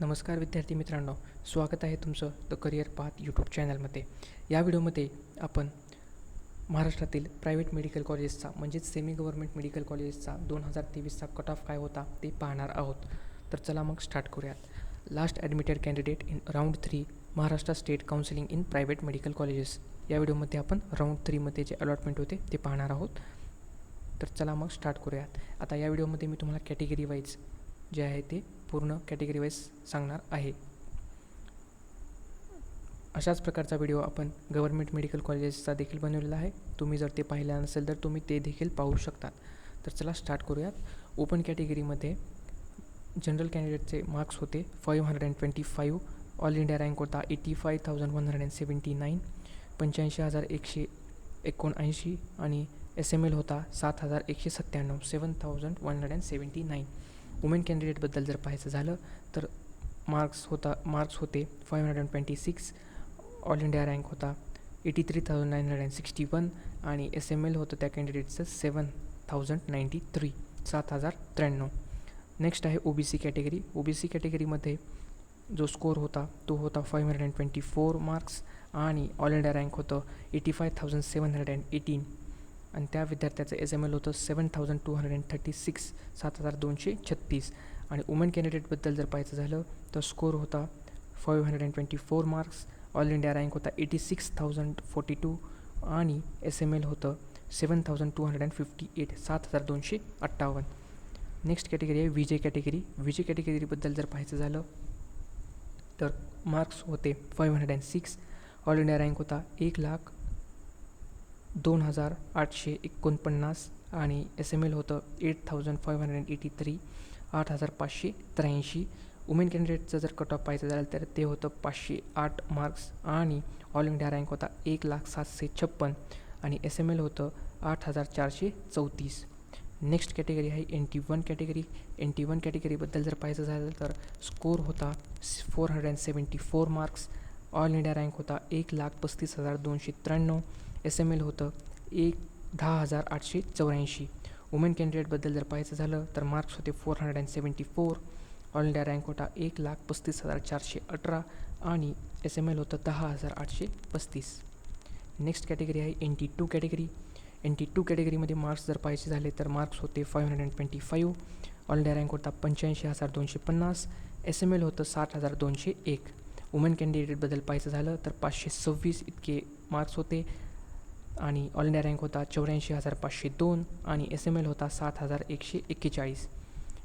नमस्कार विद्यार्थी मित्रांनो स्वागत आहे तुमचं द करिअर पाथ यूट्यूब चॅनलमध्ये. या व्हिडिओमध्ये आपण महाराष्ट्रातील प्रायव्हेट मेडिकल कॉलेजेसचा म्हणजेच सेमी गव्हर्मेंट मेडिकल कॉलेजेसचा दोन हजार तेवीसचा कट ऑफ काय होता ते पाहणार आहोत. तर चला मग स्टार्ट करूयात. Last admitted candidate in round three Maharashtra state counselling in private medical colleges या व्हिडिओमध्ये आपण राऊंड थ्रीमध्ये जे अलॉटमेंट होते ते पाहणार आहोत. तर चला मग स्टार्ट करूयात. आता या व्हिडिओमध्ये मी तुम्हाला कॅटेगरी वाईज जे आहे ते पूर्ण कॅटेगरी वाईज सांगणार आहे. अशाच प्रकारचा व्हिडिओ आपण गव्हर्मेंट मेडिकल कॉलेजेसचा देखील बनवलेला आहे. तुम्ही जर ते पाहिलं नसेल तर तुम्ही ते देखील पाहू शकतात तर चला स्टार्ट करूयात. ओपन कॅटेगरीमध्ये जनरल कॅन्डिडेटचे मार्क्स होते five hundred and twenty five all India rank होता. Eighty five thousand one hundred and seventy nine पंच्याऐंशी हजार एकशे एकोणऐंशी आणि एस एम एल होता. सात हजार एकशे सत्त्याण्णव seven thousand one hundred and seventy nine women कॅन्डिडेटबद्दल जर पाहायचं झालं तर मार्क्स होता मार्क्स होते five hundred and twenty six all India rank होता eighty three thousand nine hundred and sixty one आणि एस एम एल होतं त्या कॅन्डिडेटचं सेवन थाउजंड नाईंटी थ्री सात हजार त्र्याण्णव. नेक्स्ट आहे O B C category O B C कॅटेगरीमध्ये जो स्कोर होता तो होता five hundred and twenty four marks आणि ऑल इंडिया रँक होतं eighty five thousand seven hundred and eighteen आणि त्या विद्यार्थ्याचं एस एम एल होतं seven thousand two hundred and thirty six सात हजार दोनशे छत्तीस. आणि वुमेन कॅन्डिडेटबद्दल जर पाहायचं झालं तर स्कोर होता five hundred and twenty four marks all India rank होता eighty six thousand forty two आणि एस एम एल होतं seven thousand two hundred and fifty eight सात हजार दोनशे अठ्ठावन्न. नेक्स्ट कॅटेगरी आहे विजय कॅटेगरी विजय कॅटेगरीबद्दल जर पाहायचं झालं तर मार्क्स होते five hundred and six all India rank होता एक लाख दोन हजार आठशे एकोणपन्नास आणि एस एम एल होतं eight thousand five hundred eighty three आठ हजार पाचशे त्र्याऐंशी. वुमेन कॅन्डिडेटचं जर कट ऑफ पाहायचं झालं तर ते होतं पाचशे आठ मार्क्स आणि ऑल इंडिया रँक होता एक लाख सातशे छप्पन आणि एस एम एल होतं आठ हजार चारशे चौतीस. नेक्स्ट कॅटेगरी आहे N T one category N T one कॅटेगरीबद्दल जर पाहायचं झालं तर स्कोर होता four hundred and seventy four marks all India rank होता एक लाख पस्तीस हजार दोनशे त्र्याण्णव. एस एम एल होतं. एक दहा हजार आठशे चौऱ्याऐंशी. वुमेन कॅन्डिडेटबद्दल जर पाहायचं झालं तर मार्क्स होते four hundred and seventy four all India rank होता एक लाख पस्तीस हजार चारशे अठरा आणि एस एम एल होतं दहा हजार आठशे पस्तीस. नेक्स्ट कॅटेगरी आहे N T two category N T two कॅटेगरीमध्ये मार्क्स जर पाहायचे झाले तर मार्क्स होते five hundred and twenty five all India rank होता पंच्याऐंशी हजार दोनशे पन्नास. एस एम एल होतं साठ हजार दोनशे एक. वुमेन कॅन्डिडेटबद्दल पाहायचं झालं तर पाचशे सव्वीस इतके मार्क्स होते. आणि ऑल इंडिया रँक होता चौऱ्याऐंशी हजार पाचशे दोन आणि एस एम एल होता सात हजार एकशे एक्केचाळीस.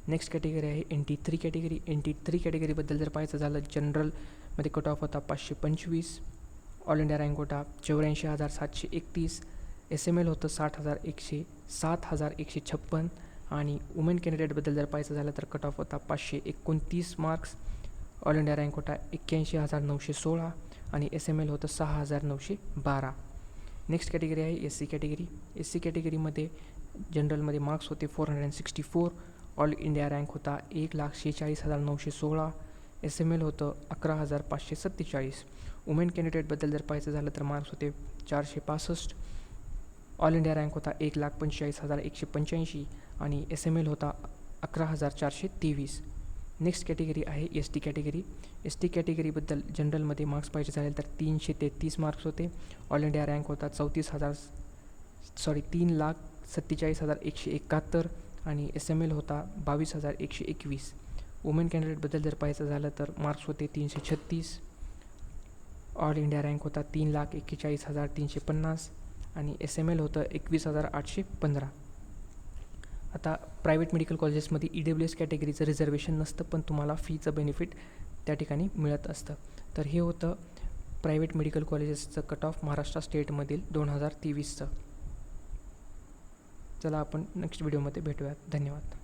नेक्स्ट कॅटेगरी आहे N T three category N T three कॅटेगरीबद्दल जर पाहायचं झालं जनरलमध्ये कट ऑफ होता पाचशे पंचवीस. ऑल इंडिया रँक होता चौऱ्याऐंशी हजार सातशे एकतीस. एस एम एल होतं साठ हजार एकशे सात हजार एकशे छप्पन. आणि वुमेन कॅन्डिडेटबद्दल जर पाहायचं झालं तर कट ऑफ होता पाचशे एकोणतीस मार्क्स ऑल इंडिया रँक होता एक्क्याऐंशी हजार नऊशे सोळा आणि एस एम एल होतं सहा हजार नऊशे बारा. नेक्स्ट कॅटेगरी आहे S C category S C कॅटेगरीमध्ये जनरलमध्ये मार्क्स होते four hundred and sixty four all India rank होता एक लाख शेहेचाळीस हजार नऊशे सोळा. एस एम एल होतं अकरा हजार पाचशे सत्तेचाळीस. वुमेन कॅन्डिडेटबद्दल जर पाहायचं झालं तर मार्क्स होते चारशे पासष्ट. ऑल इंडिया रँक होता एक लाख पंचेचाळीस हजार एकशे पंच्याऐंशी. आणि एस एम एल होता अकरा हजार चारशे तेवीस. नेक्स्ट कॅटेगरी आहे S T category S T कॅटेगरीबद्दल जनरलमध्ये मार्क्स पाहिजे झाले तर तीनशे तेहतीस मार्क्स होते. ऑल इंडिया रँक होता चौतीस हजार सॉरी तीन लाख सत्तेचाळीस हजार एकशे एकाहत्तर आणि एस एम एल होता बावीस हजार एकशे एकवीस. वुमेन कॅन्डिडेटबद्दल जर पाहायचं झालं तर मार्क्स होते तीनशे छत्तीस. ऑल इंडिया रँक होता तीन लाख एक्केचाळीस हजार तीनशे पन्नास आणि एस एम एल होतं एकवीस हजार आठशे पंधरा. आता प्रायव्हेट मेडिकल कॉलेजेसमध्ये ई डब्ल्यू एस कॅटेगरीचं रिझर्वेशन नसतं पण तुम्हाला फीचं बेनिफिट त्या ठिकाणी मिळत असतं. तर हे होतं प्रायव्हेट मेडिकल कॉलेजेसचं कट ऑफ महाराष्ट्र स्टेटमधील दोन हजार तेवीसचं. चला आपण नेक्स्ट व्हिडिओमध्ये भेटूयात. धन्यवाद.